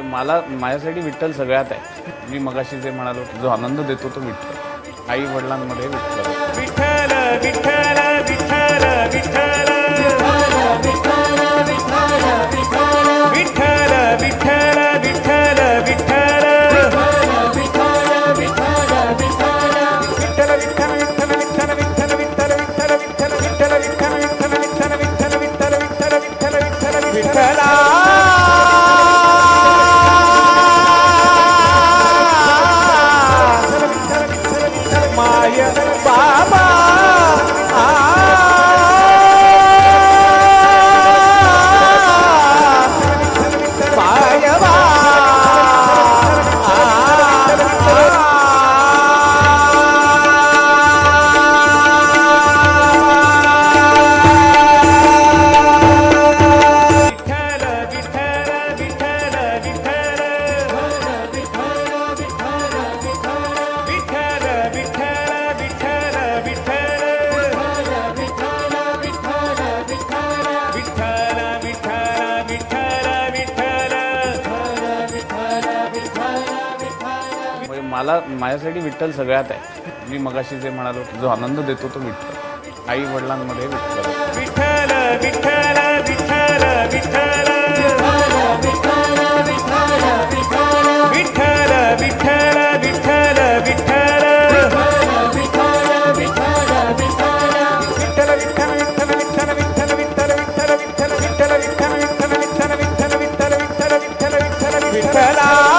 मला माझ्यासाठी विठ्ठल सगळ्यात आहे. मी मगाशी जे म्हणालो जो आनंद देतो तो विठ्ठल. आई वडिलांमध्ये विठ्ठल विठ्ठल विठ्ठल विठ्ठल. मला माझ्यासाठी विठ्ठल सगळ्यात आहे मी मगाशी जे म्हणालो जो आनंद देतो तो विठ्ठल आई वडिलांमध्ये विठ्ठल विठ्ठल विठ्ठल विठ्ठल विठ्ठल विठ्ठला